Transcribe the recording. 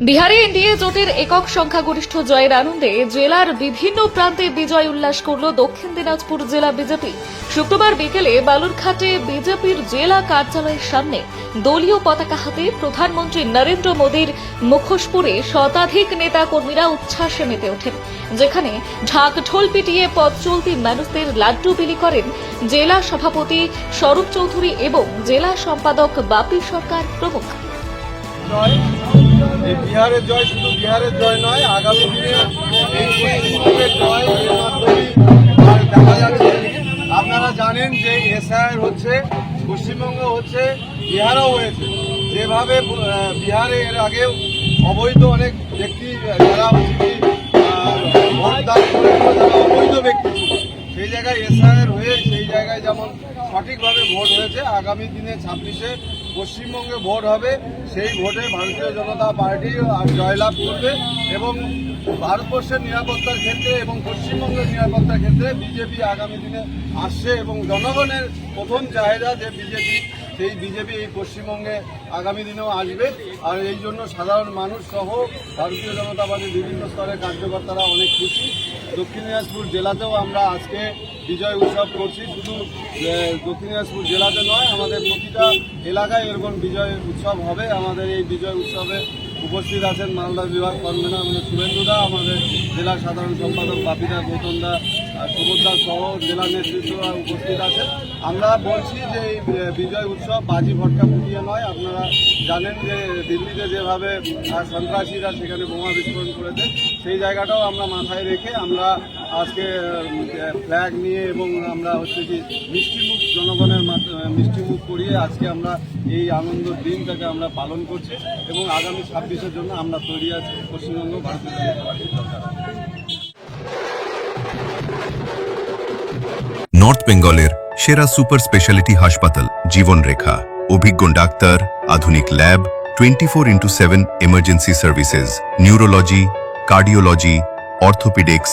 বিহারে এনডিএ জোটের একক সংখ্যাগরিষ্ঠ জয়ের আনন্দে জেলার বিভিন্ন প্রান্তে বিজয় উল্লাস করল দক্ষিণ দিনাজপুর জেলা বিজেপি। শুক্রবার বিকেলে বালুরঘাটে বিজেপির জেলা কার্যালয়ের সামনে দলীয় পতাকা হাতে প্রধানমন্ত্রী নরেন্দ্র মোদীর মুখোশ পরে শতাধিক নেতা কর্মীরা উচ্ছ্বাসে মেতে ওঠেন, যেখানে ঢাক ঢোল পিটিয়ে পথ চলতি মানুষদের লাড্ডু বিলি করেন জেলা সভাপতি স্বরূপ চৌধুরী এবং জেলা সম্পাদক বাপি সরকার প্রমুখ। জয় এই বিহারের জয় শুধু বিহারের জয় নয়, আগামী দিনে এই পশ্চিমবঙ্গের জয় দেখা যাচ্ছে। আপনারা জানেন যে এসআইআর হচ্ছে, পশ্চিমবঙ্গ হচ্ছে, বিহারও হয়েছে। যেভাবে বিহারে এর আগেও অবৈধ অনেক ব্যক্তি যারা ভোটদান করেছিল যারা অবৈধ ব্যক্তি সেই জায়গায় এসআইআর হয়ে সেই জায়গায় যেমন সঠিকভাবে ভোট হয়েছে, আগামী দিনে ছাব্বিশে পশ্চিমবঙ্গে ভোট হবে, সেই ভোটে ভারতীয় জনতা পার্টি জয়লাভ করবে এবং ভারতবর্ষের নিরাপত্তার ক্ষেত্রে এবং পশ্চিমবঙ্গের নিরাপত্তার ক্ষেত্রে বিজেপি আগামী দিনে আসছে এবং জনগণের প্রথম চাহিদা যে বিজেপি সেই বিজেপি এই পশ্চিমবঙ্গে আগামী দিনেও আসবে। আর এই জন্য সাধারণ মানুষ সহ ভারতীয় জনতা পার্টির বিভিন্ন স্তরের কার্যকর্তারা অনেক খুশি। দক্ষিণ দিনাজপুর জেলাতেও আমরা আজকে বিজয় উৎসব করছি। শুধু দক্ষিণ দিনাজপুর জেলাতে নয়, আমাদের প্রতিটা এলাকায় এরকম বিজয় উৎসব হবে। আমাদের এই বিজয় উৎসবে উপস্থিত আছেন মালদা বিভাগ কনভেনার আমাদের শুভেন্দুদা আমাদের জেলা সাধারণ সম্পাদক বাপিদা গৌতমদা সুবোধদা সহ জেলা নেতৃত্বরা উপস্থিত আছেন। আমরা বলছি যে এই বিজয় উৎসব বাজি ভটকা ফুটিয়ে নয়। আপনারা জানেন যে দিল্লিতে যেভাবে সন্ত্রাসীরা সেখানে বোমা বিস্ফোরণ করেছে, সেই জায়গাটাও আমরা মাথায় রেখে আমরা আজকে ফ্ল্যাগ নিয়ে এবং আমরা হচ্ছে কি মিষ্টিমুখ জনগণের মিষ্টিমুখ করিয়ে আজকে আমরা এই আনন্দ দিনটাকে আমরা পালন করছি এবং আগামী ছাব্বিশের জন্য আমরা তৈরি আছি পশ্চিমবঙ্গ ভারতীয় জনতা পার্টির নর্থ বেঙ্গলের সেরা সুপার স্পেশালিটি হাসপাতাল, জীবনরেখা। অভিজ্ঞ ডাক্তার, আধুনিক lab twenty four into seven emergency services neurology cardiology orthopaedics